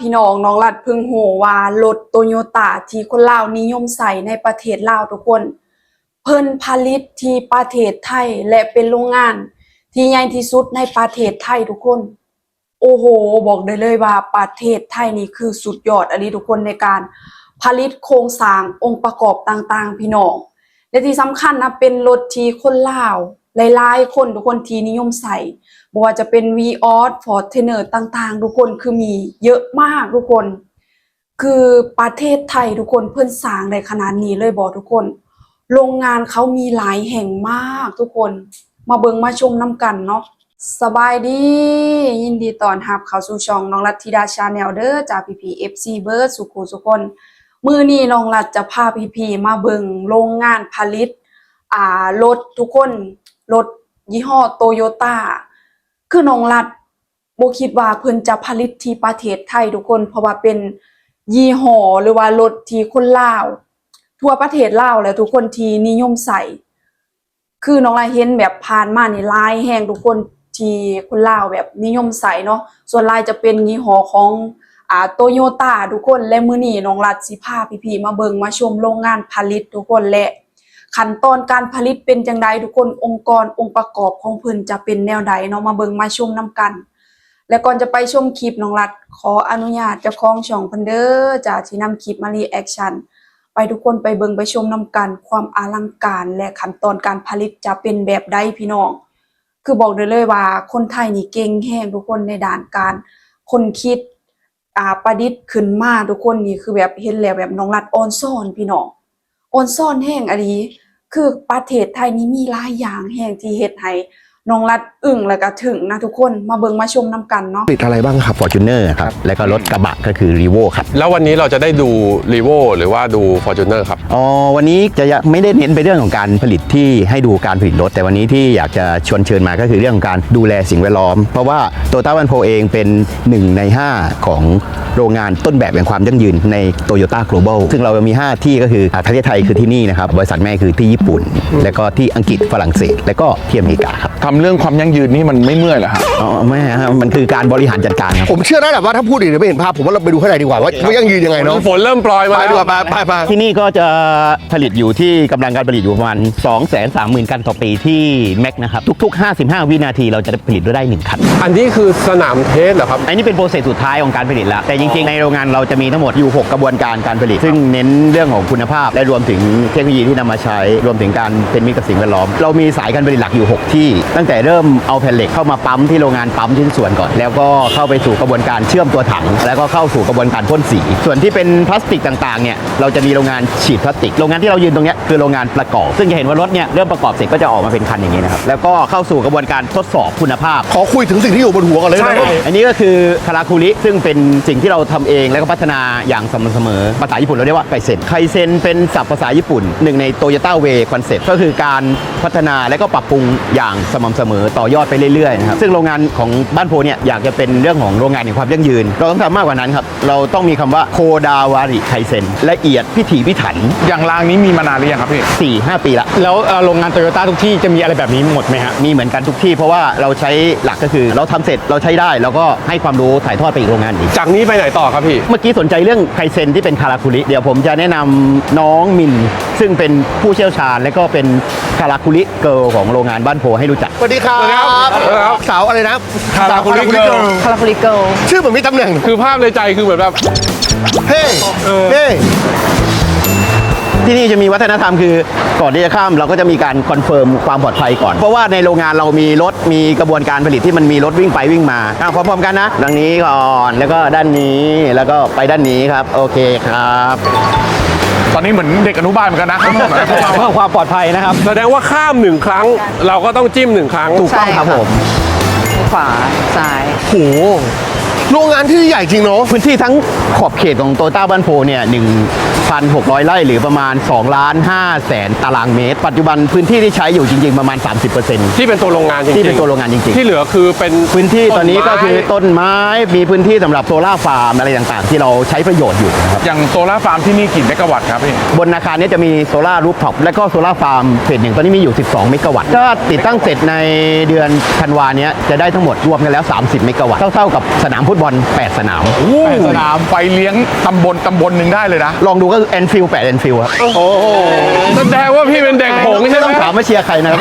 พี่น้องน้องรัดพึงโหว่ารถโตโยต้าที่คนลาวนิยมใส่ในประเทศลาวทุกคน เพิ่นผลิตที่ประเทศไทยและเป็นโรงงาน ที่ใหญ่ที่สุดในประเทศไทยทุกคน โอ้โห บอกได้เลยว่าประเทศไทยนี่คือสุดยอดอันนี้ทุกคนในการผลิตโครงสร้างองค์ประกอบต่างๆ พี่น้อง และที่สำคัญนะเป็นรถที่คนลาวหลายๆ คนทุกคนที่นิยมใส่ บ่ว่าจะเป็น v ีออสฟอร์เทเนอร์ต่างๆ ทุกคนคือมีเยอะมากทุกคน คือประเทศไทยทุกคนเพิ่อนสร้างได้ขนาดนี้เลยบอกทุกคน โรงงานเขามีหลายแห่งมากทุกคน มาเบิงมาชมน้ำกันเนาะสบายดี ยินดีต้อนรับเขาสู่ช่องน้องรัตธิดาชาแนลเด้อจากพีพีเอฟซีเบิร์ดสุขุสุคนมือนี้น้องรัฐจะพาพีพีมาเบิงโรงงานผลิต อ่ารถทุกคน รถยี่ห้อโตโยต้า คือน้องรัฐโบคิดว่าเพิ่นจะผลิตที่ประเทศไทยทุกคน เพราะว่าเป็นยี่ห้อหรือว่ารถที่คนลาว ทั่วประเทศลาวแล้วทุกคนที่นิยมใส่คือน้องลายเห็นแบบผ่านมานี่ลายแห้งทุกคนที่คนลาวแบบนิยมใส่เนาะส่วนลายจะเป็นยี่ห้อของอ่าโตโยต้าทุกคนและมือนี้น้องรัดสิพาพี่ๆมาเบิงมาชมโรงงานผลิตทุกคนและ ขั้นตอนการผลิตเป็นจังไดทุกคนองค์กรองค์ประกอบของเพิ่นจะเป็นแนวใดเนาะมาเบิงมาชมนํกัน และก่อนจะไปชมคลิปน้องรัดขออนุญาตเจ้าของช่องเพิ่นเด้อจะที่นำคลิปมารีแอคชั่นไปทุกคนไปเบิงไปชมนำกันความอลังการ และขั้นตอนการผลิตจะเป็นแบบใดพี่น้อง คือบอกได้เลยว่าคนไทยนี่เก่งแห้งทุกคนในด้านการคนคิดอ่าประดิษฐ์ขึ้นมาทุกคนนี่คือแบบเห็นแล้วแบบน้องรัดออนซ่อนพี่น้อง ออนซ่อนแห้งอะไรคือประเทศไทยนี้มีหลายอย่างแห่งที่เฮ็ดให้ น้องรัดอึ้งแล้วก็ถึงนะทุกคนมาเบิงมาชมนํกันเนาะ ผลิตอะไรบ้างครับฟอร์จูเนอร์ครับ แล้วก็รถกระบะก็คือรีโวครับ แล้ววันนี้เราจะได้ดู r ีโวหรือว่าดู f o r t u n e r ครับ อ๋อวันนี้จะยังไม่ได้เน้นไปเรื่องของการผลิตที่ให้ดูการผลิตรถ แต่วันนี้ที่อยากจะชวนเชิญมาก็คือเรื่องของการดูแลสิ่งแวดล้อม เพราะว่าโตต้าวันโพเองเป็น 1 ใน 5 ของโรงงานต้นแบบแห่งความยั่งยืนใน t o y ยต้ Global ซึ่งเรามี 5 ที่ก็คืออ่าประเทศไทยคือที่นี่นะครับบริษัทแม่คือที่ญี่ปุ่น แล้วก็ที่อังกฤษฝรั่งเศส แล้วก็ที่อเมริกาครับ ทำเรื่องความยั่งยืนนี่มันไม่เมื่อยเหรอฮะอ๋อไม่ฮะมันคือการบริหารจัดการครับผมเชื่อได้แหละว่าถ้าพูดอีกเดี๋ยวไม่เห็นภาพผมว่าเราไปดูข้างในดีกว่าว่าว่ายังยืนยังไงเนาะฝนเริ่มปลอยไปมาดีกว่าไปไปไปที่นี่ก็จะผลิตอยู่ที่กำลังการผลิตอยู่ประมาณ 2 3 0 0 0 0 กันต่อปีที่แม็กนะครับทุก ๆ 55 วินาทีเราจะผลิตได้1คันอันนี้คือสนามเทสเหรอครับอันนี้เป็นโปรเซสสุดท้ายของการผลิตแล้วแต่จริงๆในโรงงานเราจะมีทั้งหมดอยู่ 6 กระบวนการการผลิต ซึ่งเน้นเรื่องของคุณภาพ และรวมถึงเทคโนโลยีที่นำมาใช้ รวมถึงการเป็นมิตรกับสิ่งแวดล้อม เรามีสายการผลิตหลักอยู่ 6 ที่ตั้งแต่เริ่มเอาแผ่นเหล็กเข้ามาปั๊มที่โรงงานปั๊มชิ้นส่วนก่อน แล้วก็เข้าไปสู่กระบวนการเชื่อมตัวถัง แล้วก็เข้าสู่กระบวนการพ่นสี ส่วนที่เป็นพลาสติกต่างๆเนี่ยเราจะมีโรงงานฉีดพลาสติกโรงงานที่เรายืนตรงเนี้ยคือโรงงานประกอบ ซึ่งจะเห็นว่ารถเนี่ยเริ่มประกอบเสร็จก็จะออกมาเป็นคันอย่างนี้นะครับแล้วก็เข้าสู่กระบวนการทดสอบคุณภาพ ขอคุยถึงสิ่งที่อยู่บนหัวก่อนเลยนะอันนี้ก็คือคาราคูริซึ่งเป็นสิ่งที่เราทำเองแล้วก็พัฒนาอย่างสม่ำเสมอภาษาญี่ปุ่นเราเรียกว่าไคเซนไคเซนเป็นศัพท์ภาษาญี่ปุ่นหนึ่งในโตโยต้าเวคอนเซ็ปต์ก็คือการพัฒนาและก็ปรับปรุงอย่างสม่ำเสมอต่อยอดไปเรื่อยๆนะครับซึ่งโรงงานของบ้านโพเนี่ยอยากจะเป็นเรื่องของโรงงานแห่งความยั่งยืน เราต้องทำมากกว่านั้นครับเราต้องมีคำว่าโคดาวาริไคเซนละเอียดพิถีพิถันอย่างรางนี้มีมานานหรือยังครับพี่4-5ปีละแล้วเอ่อโรงงานโตโยต้าทุกที่จะมีอะไรแบบนี้หมดไหมฮะมีเหมือนกันทุกที่ เพราะว่าเราใช้หลักก็คือเราทำเสร็จเราใช้ได้ แล้วก็ให้ความรู้ถ่ายทอดไปอีกโรงงานอีกจากนี้ไปไหนต่อครับพี่เมื่อกี้สนใจเรื่องไคเซนที่เป็นคาราคุริเดี๋ยวผมจะแนะนำน้องมิน ซึ่งเป็นผู้เชี่ยวชาญและก็เป็น คาราคุริเกิร์ลของโรงงานบ้านโพให้รู้จัก สวัสดีครับสวัสดีครับสาวอะไรนะคาราคุริสว Girl คาราฟลิเกิลชื่อเหมือนมีตำแหน่ง คือภาพในใจคือเหมือนแบบ เฮ้ เฮ้ ที่นี่จะมีวัฒนธรรมคือก่อนที่จะข้ามเราก็จะมีการคอนเฟิร์มความปลอดภัยก่อน เพราะว่าในโรงงานเรามีรถมีกระบวนการผลิตที่มันมีรถวิ่งไปวิ่งมาอะพร้อมๆกันนะดังนี้ก่อนแล้วก็ด้านนี้แล้วก็ไปด้านนี้ครับ โอเคครับ ตอนนี้เหมือนเด็กอนุบาลเหมือนกันนะข้างถนนนะพวกเราเพื่อความปลอดภัยนะครับ แสดงว่าข้ามหนึ่งครั้ง เราก็ต้องจิ้มหนึ่งครั้ง ถูกต้องครับผมขวาซ้าย โหโรงงานที่ใหญ่จริงเนาะ พื้นที่ทั้งขอบเขตของโตต้าบ้านโพเนี่ยหนึ่ง 7,600 ไร่หรือประมาณ2ล้าน5แสนตารางเมตร ปัจจุบันพื้นที่ที่ใช้อยู่จริง ๆ ประมาณ 30%ที่เป็นตัวโรงงานจริงๆที่เป็นตัวโรงงานจริงๆ ที่เหลือคือเป็นพื้นที่ตอนนี้ก็คือต้นไม้ต้นไม้มีพื้นที่สำหรับโซลาร์ฟาร์มอะไรต่างๆ ที่เราใช้ประโยชน์อยู่นะครับอย่างโซลาร์ฟาร์มที่นี่กี่เมกะวัตต์ครับพี่บนอาคารเนี้จะมีโซลาร์รูฟท็อปและก็โซลาร์ฟาร์มเฟสหนึ่งตอนนี้มีอยู่ 12 เมกะวัตต์ก็ติดตั้งเสร็จในเดือนธันวาเนี้ยจะได้ทั้งหมดรวมกันแล้ว 30 เมกะวัตต์เท่าๆกับสนามฟุตบอล 8 สนามแปดสนามไฟเลี้ยงตำบลตำบลหนึ่งได้เลยนะลองดูก็คือแอนฟิล8แอนฟิลครับแสดงว่าพี่เป็นเด็กหงส์ใช่ไม่ไหมต้องถามว่าเชียร์ใครนะครับ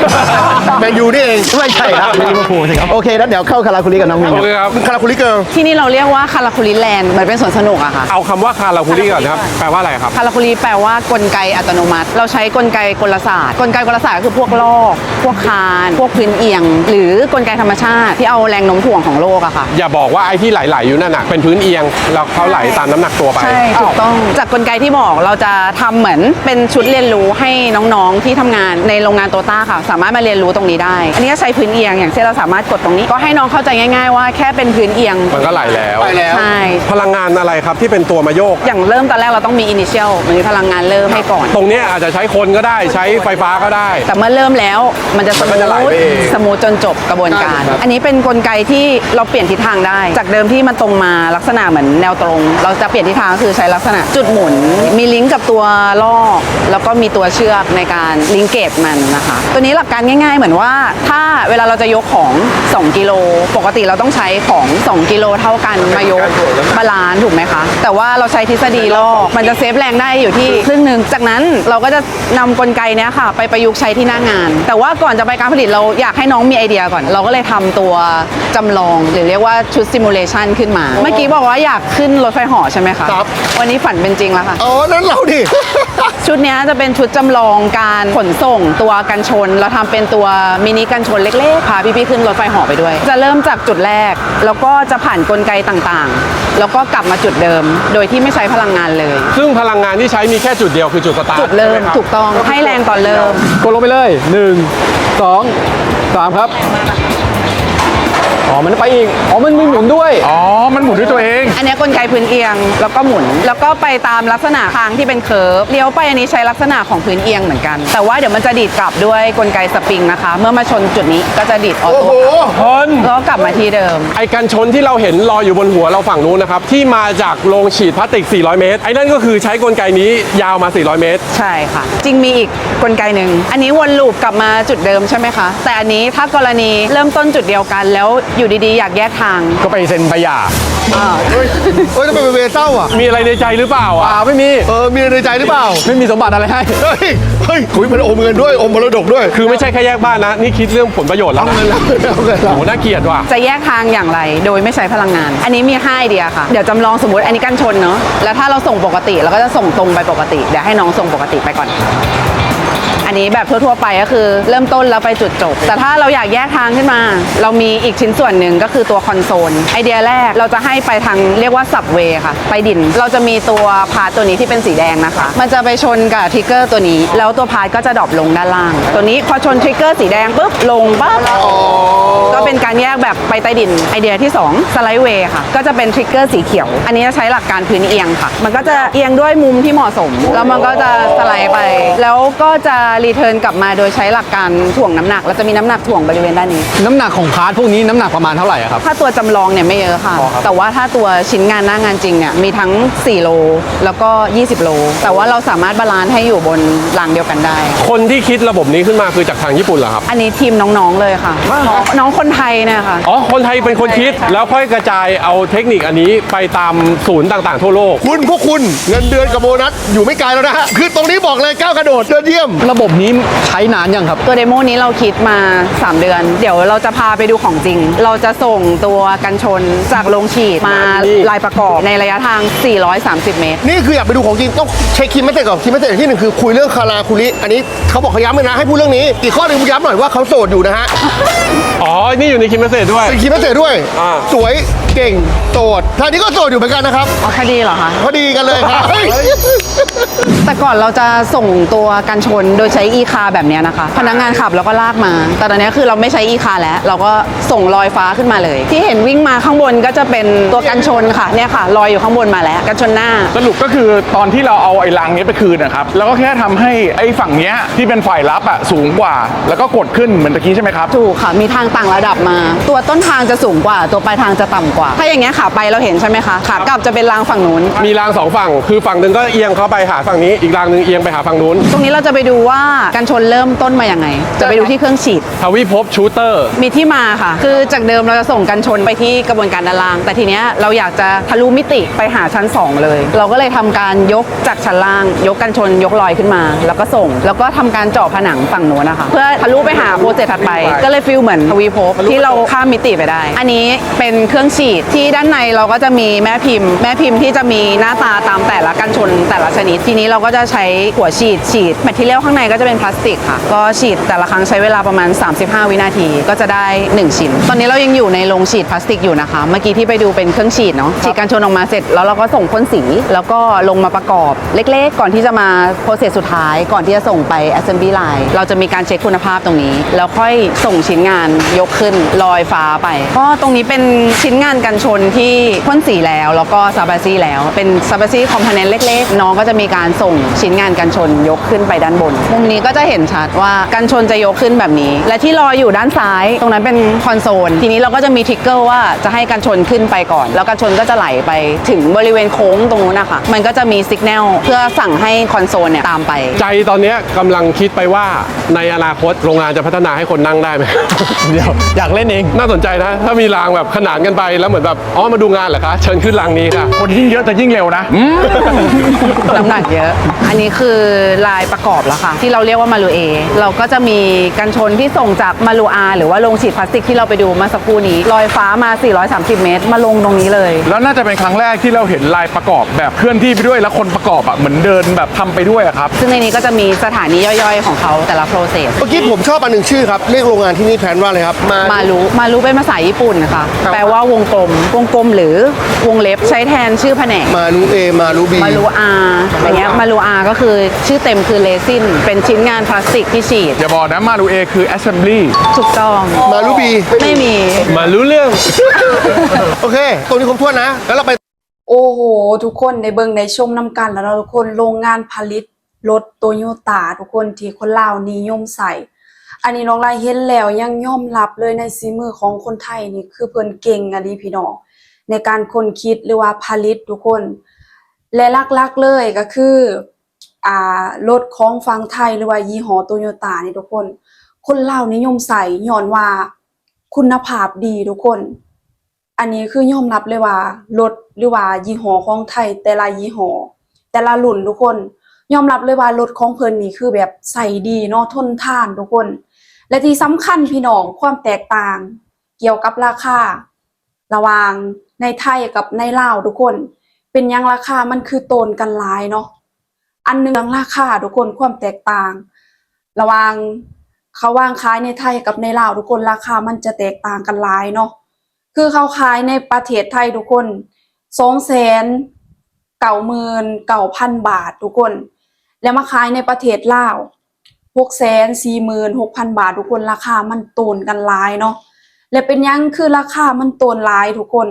แมนยูนี่เองไม่ใช่ครับลิเวอร์พูลสิครับโอเคแล้วเดี๋ยวเข้าคาราคุลิกับน้องมินโอครับเคครับคาราคุลิเกิร์ลที่นี่เราเรียกว่าคาราคุลิแลนด์เหมือนเป็นสวนสนุกอะค่ะเอาคำว่าคาราคุรีก่อนนะครับแปลว่าอะไรครับคาราคุลิแปลว่ากลไกอัตโนมัติ เราใช้กลไกกลศาสตร์กลไกกลศาสตร์ก็คือพวกลอกพวกคาน พวกพื้นเอียง หรือกลไกธรรมชาติที่เอาแรงโน้มถ่วงของโลกอะค่ะ อย่าบอกว่าไอ้ที่ไหลๆอยู่นั่นน่ะเป็นพื้นเอียงแล้วเขาไหลตามน้ำหนักตัวไปใช่ถูกต้องจากกลไกที่บอกเราจะทำเหมือนเป็นชุดเรียนรู้ให้น้องๆที่ทำงานในโรงงานโตต้าค่ะ สามารถมาเรียนรู้ตรงนี้ได้ อันนี้ก็ใช้พื้นเอียง อย่างเช่นเราสามารถกดตรงนี้ ก็ให้น้องเข้าใจง่าย ๆ ว่าแค่เป็นพื้นเอียง มันก็ไหลแล้วไปแล้ว ใช่ พลังงานอะไรครับที่เป็นตัวมาโยก อย่างเริ่มตอนแรกเราต้องมี initial มีพลังงานเริ่มให้ก่อน ตรงเนี้ยอาจจะใช้คนก็ได้ใช้ไฟฟ้าก็ได้ แต่เมื่อเริ่มแล้วมันจะสมันมูก็ทจะไหลไปเองสมูทจนจบกระบวนการใช่ครับอันนี้เป็นกลไกที่เราเปลี่ยนทิศทางได้ จากเดิมที่มันตรงมาลักษณะเหมือนแนวตรง เราจะเปลี่ยนทิศทางก็คือใช้ลักษณะจุดหมุนมีลิงก์กับตัวลอก แล้วก็มีตัวเชือกในการลิงเกตมันนะคะ ตัวนี้หลักการง่าย ๆ เหมือนว่า ถ้าเวลาเราจะยกของ 2 กิโล ปกติเราต้องใช้ของ 2 กิโลเท่ากันมายกบาลานซ์ถูกไหมคะ แต่ว่าเราใช้ทฤษฎีลอกมันจะเซฟแรงได้อยู่ที่ครึ่งหนึ่งจากนั้นเราก็จะนำกลไกเนี้ยค่ะ ไปประยุกต์ใช้ที่หน้างาน แต่ว่าก่อนจะไปการผลิตเราอยากให้น้องมีไอเดียก่อน เราก็เลยทำตัวจำลองหรือเรียกว่าชุดซิมูเลชันขึ้นมา เมื่อกี้บอกว่าอยากขึ้นรถไฟเหาะใช่ไหมคะครับวันนี้ฝันเป็นจริงแล้วค่ะอ๋อนั้นเราดิ ชุดเนี้ยจะเป็นชุดจำลองการขนส่งตัวกันชน เราทำเป็นตัวมินิกันชนเล็กๆ พาพี่ๆขึ้นรถไฟเหาะไปด้วย จะเริ่มจากจุดแรก แล้วก็จะผ่านกลไกต่างๆ แล้วก็กลับมาจุดเดิม โดยที่ไม่ใช้พลังงานเลย ซึ่งพลังงานที่ใช้มีแค่จุดเดียวคือจุดสตาร์ทจุดเริ่มใช่ไหคบถูกต้องให้แรงตอนเริ่ม กดลงไปเลย 1 2 3 ครับ อ๋อ มันไปอีก อ๋อ มันมีหมุนด้วย อ๋อ มันหมุนด้วยตัวเอง อันเนี้ยกลไกพื้นเอียงแล้วก็หมุน แล้วก็ไปตามลักษณะทางที่เป็นเคิร์ฟเลี้ยวไปอันนี้ใช้ลักษณะของพื้นเอียงเหมือนกัน แต่ว่าเดี๋ยวมันจะดีดกลับด้วยกลไกสปริงนะคะ เมื่อมาชนจุดนี้ก็จะดีดออโอ้โต้โหเพิ่นแล้วก็กลับมาที่เดิม ไอกันชนที่เราเห็นลอยอยู่บนหัวเราฝั่งนู้นนะครับ ที่มาจากโรงฉีดพลาสติก 400 เมตร ไอ้นั่นก็คือใช้กลไกนี้ยาวมา 400 เมตร ใช่ค่ะ จริงมีอีกกลไกหนึ่งอันนี้วนลูปกลับมาจุดเดิมใช่ไหมคะ แต่อันนี้ถ้ากรณีเริ่มต้นจุดเดียวกันแล้วอยู่ดีๆ อยากแยกทางก็ไปเซ็นใบหย่าอ่าเฮ้ยเฮ้ยทำไมเป็นเวรเศร้าอะมีอะไรในใจหรือเปล่าเปอะล่าไม่มีเออมีอะไรในใจหรือเปล่าไม่มีสมบัติอะไรให้ เฮ้ยเฮ้ยคุยมันอมเงินด้วยอมมรดกด้วยคือไม่ใช่แค่แยกบ้านนะ นี่คิดเรื่องผลประโยชน์แล้วเอานะเงินเราเอาเงินเราโหน่าเกลียดว่ะ จะแยกทางอย่างไร โดยไม่ใช้พลังงาน อันนี้มี5ไอเดียค่ะ เดี๋ยวจำลองสมมติอันนี้กันชนเนาะแล้วถ้าเราส่งปกติเราก็จะส่งตรงไปปกติเดี๋ยวให้น้องส่งปกติไปก่อน อันนี้แบบทั่วๆไปก็คือเริ่มต้นแล้วไปจุดจบ แต่ถ้าเราอยากแยกทางขึ้นมา เรามีอีกชิ้นส่วนหนึ่งก็คือตัวคอนโซล ไอเดียแรกเราจะให้ไปทางเรียกว่าสับเวค่ะ ไปดิน เราจะมีตัวพาร์ทตัวนี้ที่เป็นสีแดงนะคะ มันจะไปชนกับทริกเกอร์ตัวนี้ แล้วตัวพาร์ทก็จะดรอปลงด้านล่าง ตัวนี้พอชนทริกเกอร์สีแดงปุ๊บลงปั๊บก็เป็นการแยกแบบไปใต้ดิน ไอเดียที่ 2 สไลด์เวย์ค่ะ ก็จะเป็นทริกเกอร์สีเขียว อันนี้จะใช้หลักการพื้นเอียงค่ะ มันก็จะเอียงด้วยมุมที่เหมาะสม แล้วมันก็จะสไลด์ไป แล้วก็จะรีเทิร์นกลับมาโดยใช้หลักการถ่วงน้ำหนัก แล้วจะมีน้ำหนักถ่วงบริเวณด้านนี้ น้ำหนักของพาร์ทพวกนี้น้ำหนักประมาณเท่าไหร่อะครับ ถ้าตัวจำลองเนี่ยไม่เยอะค่ะแต่ว่าถ้าตัวชิ้นงานหน้างานจริงเนี่ยมีทั้ง 4 โล แล้วก็ 20 โล แต่ว่าเราสามารถบาลานซ์ให้อยู่บนรางเดียวกันได้ คนที่คิดระบบนี้ขึ้นมาคือจากทางญี่ปุ่นเหรอครับ อันนี้ทีมน้องๆเลยค่ะน้องคนไทยเนี่ยค่ะอ๋อ คนไทยเป็นคนคิด แล้วค่อยกระจายเอาเทคนิคอันนี้ไปตามศูนย์ต่างๆทั่วโลก คุณพวกคุณเงินเดือนกับโบนัสอยู่ไม่ไกลแล้วนะฮะ คือตรงนี้บอกเลยก้าวกระโดดเดินเยี่ยม ระบบนี้ใช้นานยังครับ ตัวเดโมนี้เราคิดมา 3 เดือน เดี๋ยวเราจะพาไปดูของจริง เราจะส่งตัวกันชนจากโรงฉีดมาลายประกอบในระยะทาง 430 เมตร นี่คืออยากไปดูของจริงต้องเช็คคิมไม่เสร็จก่อนคิมไม่เสร็จที่หนึ่งคือคุยเรื่องคาราคุริอันนี้เขาบอกเขาย้ำเลยนะให้พูดเรื่องนี้ อีกข้อหนึ่งย้ำหน่อยว่าเขาโสดอยู่นะฮะอ๋อ นี่อยู่ในคิมเมสเซจด้วยเป็นคิมไม่เสร็จด้วย อ่า สวย เก่งโสดทางนี้ก็โสดอยู่เหมือนกันนะครับเอาคดีเหรอคะ พอดีกันเลยครับ แต่ก่อนเราจะส่งตัวกันชนโดยใช้อีคาแบบเนี้ยนะคะ พนักงานขับแล้วก็ลากมา แต่ตอนนี้คือเราไม่ใช้อีคาแล้ว เราก็ส่งลอยฟ้าขึ้นมาเลย ที่เห็นวิ่งมาข้างบนก็จะเป็นตัวกันชนค่ะเนี่ยค่ะลอยอยู่ข้างบนมาแล้วกันชนหน้า สรุปก็คือตอนที่เราเอาไอ้ลังนี้ไปคืนนะครับ แล้วก็แค่ทำให้ไอ้ฝั่งเนี้ยที่เป็นฝ่ายรับอะสูงกว่า แล้วก็กดขึ้นเหมือนตะกี้ใช่ไหมครับ ถูกค่ะมีทางต่างระดับมา ตัวต้นทางจะสูงกว่า ตัวปลายทางจะต่ำกว่าถ้าอย่างเงี้ยขาไปเราเห็นใช่ไหมคะขากลับจะเป็นรางฝั่งนู้น มีรางสองฝั่ง คือฝั่งหนึ่งก็เอียงเข้าไปหาฝั่งนี้ อีกรางหนึ่งเอียงไปหาฝั่งนู้น ตรงนี้เราจะไปดูว่าการชนเริ่มต้นมาอย่างไง จะไปดูที่เครื่องฉีด ทวีภพชูเตอร์ มีที่มาค่ะ คือจากเดิมเราจะส่งกันชนไปที่กระบวนการด้านล่าง แต่ทีเนี้ยเราอยากจะทะลุมิติไปหาชั้น 2 เลย เราก็เลยทำการยกจากชั้นล่าง ยกกันชนยกลอยขึ้นมา แล้วก็ส่ง แล้วก็ทำการเจาะผนังฝั่งโน้นนะคะ เพื่อทะลุไปหาโปรเจกต์ถัดไป ก็เลยฟิลเหมือนทวีภพที่เราข้ามมิติไปได้ อันนี้เป็นเครื่องฉีดที่ด้านในเราก็จะมีแม่พิมพ์ แม่พิมพ์ที่จะมีหน้าตาตามแต่ละกันชนแต่ละชนิด ทีนี้เราก็จะใช้หัวฉีดฉีดแมทเทียลข้างในก็จะเป็นพลาสติกค่ะ ก็ฉีดแต่ละครั้งใช้เวลาประมาณ 35 วินาทีก็จะได้ 1 ชิ้น ตอนนี้เรายังอยู่ในโรงฉีดพลาสติกอยู่นะคะ เมื่อกี้ที่ไปดูเป็นเครื่องฉีดเนาะฉีดกันชนออกมาเสร็จแล้วเราก็ส่งพ่นสี แล้วก็ลงมาประกอบเล็ก ๆ ก่อนที่จะมาโปรเซสสุดท้าย ก่อนที่จะส่งไป assembly line เราจะมีการเช็คคุณภาพตรงนี้ แล้วค่อยส่งชิ้นงานยกขึ้นลอยฟ้าไปก็ตรงนี้เป็นชิ้นงานกันชนที่พ่นสีแล้ว แล้วก็ซาบาซี่แล้ว เป็นซาบาซี่คอมโพเนนต์เล็กๆ น้องก็จะมีการส่งชิ้นงานกันชนยกขึ้นไปด้านบน มุมนี้ก็จะเห็นชัดว่ากันชนจะยกขึ้นแบบนี้ และที่ลอยอยู่ด้านซ้าย ตรงนั้นเป็นคอนโซล ทีนี้เราก็จะมีทริกเกอร์ว่าจะให้กันชนขึ้นไปก่อน แล้วกันชนก็จะไหลไปถึงบริเวณโค้งตรงนู้นนะคะมันก็จะมีสัญญาณเพื่อสั่งให้คอนโซลเนี่ยตามไป ใจตอนเนี้ยกำลังคิดไปว่าในอนาคตโรงงานจะพัฒนาให้คนนั่งได้ไหม เดี๋ยวอยากเล่นเอง น่าสนใจนะ ถ้ามีรางแบบขนานกันไปแล้วเหมือนแบบอ๋อมาดูงานเหรอคะเชิญขึ้นรางนี้ค่ะ คนยิ่งเยอะแต่ยิ่งเร็วนะ น้ำหนักเยอะ อันนี้คือลายประกอบแล้วค่ะ ที่เราเรียกว่ามารูเอ เราก็จะมีกันชนที่ส่งจากมารูอาหรือว่าโรงฉีดพลาสติกที่เราไปดูเมื่อสักครู่นี้ลอยฟ้ามา 430 เมตร มาลงตรงนี้เลย แล้วน่าจะเป็นครั้งแรกที่เราเห็นลายประกอบแบบเคลื่อนที่ไปด้วยแล้วคนประกอบอะเหมือนเดินแบบทำไปด้วยอะครับ ซึ่งในนี้ก็จะมีสถานีย่อยๆ ของเขาแต่ละ process เมื่อกี้ผมชอบอันหนึ่งชื่อครับ เรียกโรงงานที่นี่แพลนว่าอะไรครับ มา มารู้มารู้เป็นภาษาญี่ปุ่นนะคะแปลว่าวงกลมวงกลมหรือวงเล็บใช้แทนชื่อแผนก มารูเอมารูบีมารูอาอย่างเงี้ยมารูอาก็คือชื่อเต็มคือเลซินเป็นชิ้นงานพลาสติกที่ฉีด อย่าบอกนะมารูเอคือ assembly ถูกต้อง มารูบีไม่มี มารู้เรื่อง โอเค ตรงนี้ครบถ้วนนะ แล้วเราไป โอ้โห ทุกคนในเบิงในชมนำกันแล้วเนาะทุกคนโรงงานผลิตรถโตโยต้าทุกคนที่คนลาวนิยมใส่ อันนี้น้องลายเห็นแล้วยังยอมรับเลยในสีมือของคนไทยนี่คือเพิ่นเก่งอะดีพี่น้องในการคนคิดหรือว่าผลิตทุกคน และลักๆเลยก็คืออ่ารถของฝั่งไทยหรือว่ายี่ห้อโตโยต้านี่ทุกคน คนลานิยมใส่ย้อนว่าคุณภาพดีทุกคน อันนี้คือยอมรับเลยว่ารถหรือว่ายี่ห้อของไทย แต่ละยี่ห้อแต่ละรุ่นทุกคน ยอมรับเลยว่ารถของเพิ่นนี่คือแบบใส่ดีเนาะทนทานทุกคน และที่สำคัญพี่น้องความแตกต่าง เกี่ยวกับราคา ระหว่างในไทยกับในลาวทุกคน เป็นยังราคามันคือโตนกันหลายเนาะอันหนึ่งราคาทุกคนความแตกต่าง ระหว่างเขาวางขายในไทยกับในลาวทุกคนราคามันจะแตกต่างกันหลายเนาะคือเขาขายในประเทศไทยทุกคนสองแสนเก่าหมื่นเก่าพันบาททุกคน แล้วมาขายในประเทศลาว หกแสนสี่หมื่นหกพันบาททุกคนราคามันโตนกันหลายเนาะและเป็นยังคือราคามันโตนหลายทุกคน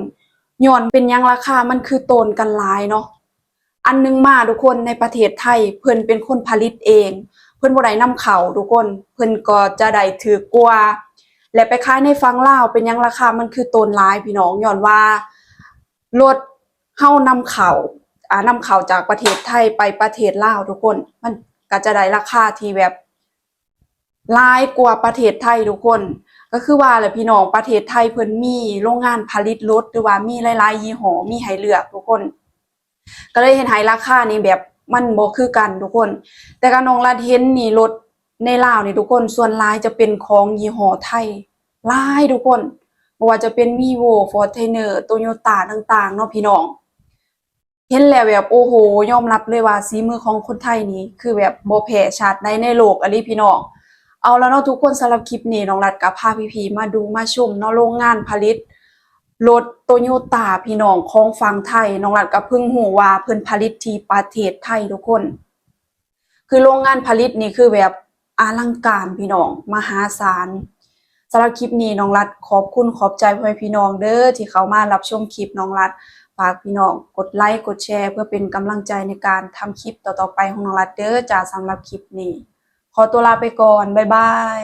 ย้อนเป็นยังราคามันคือโตนกันหลายเนาะอันหนึงมาทุกคนในประเทศไทยเพิ่นเป็นคนผลิตเอง เพิ่นบ่ได้นำเข้าทุกคน เพิ่นก็จะได้ถือกว่า และไปขายในฝั่งลาวเป็นยังราคามันคือโตนหลายพี่น้องย้อนว่ารถเฮานำเข้าอ่านำเข้าจากประเทศไทยไปประเทศลาวทุกคน มันก็จะได้ราคาที่แบบ ลายกว่าประเทศไทยทุกคน ก็คือว่าแหละพี่น้องประเทศไทยเพิ่นมีโรงงานผลิตรถหรือว่ามีหลายๆยี่ห้อมีให้เลือกทุกคน ก็เลยเห็นให้ราคานี่แบบมันบ่คือกันทุกคน แต่การนองรัดเห็นนี่รถในลาวนี่ทุกคนส่วนหลายจะเป็นของยี่ห้อไทยหลายทุกคนบ่ว่าจะเป็น Vivo Fortuner Toyota ต่างๆเนาะพี่น้องเห็นแล้วแบบโอ้โหยอมรับเลยว่าสีมือของคนไทยนี่คือแบบบ่แพ้ชาติใดในโลกอะลีพี่น้อง เอาแล้วเนาะทุกคนสำหรับคลิปนี้น้องรัดกับพาพี่ๆมาดูมาชมเนาะโรงงานผลิตรถโตโยต้าพี่น้องของฝั่งไทยน้องรัดก็เพิ่งหูว่าเพิ่นผลิตที่ประเทศไทยทุกคน คือโรงงานผลิตนี่คือแบบอลังการพี่น้องมหาศาลสำหรับคลิปนี้น้องรัดขอบคุณขอบใจพ่อพี่น้องเด้อที่เขามารับชมคลิปน้องรัดฝากพี่น้องกดไลค์กดแชร์ เพื่อเป็นกำลังใจในการทำคลิปต่อๆไปของน้องรัดเด้อจ้าสำหรับคลิปนี้ ขอตัวลาไปก่อน บ๊ายบาย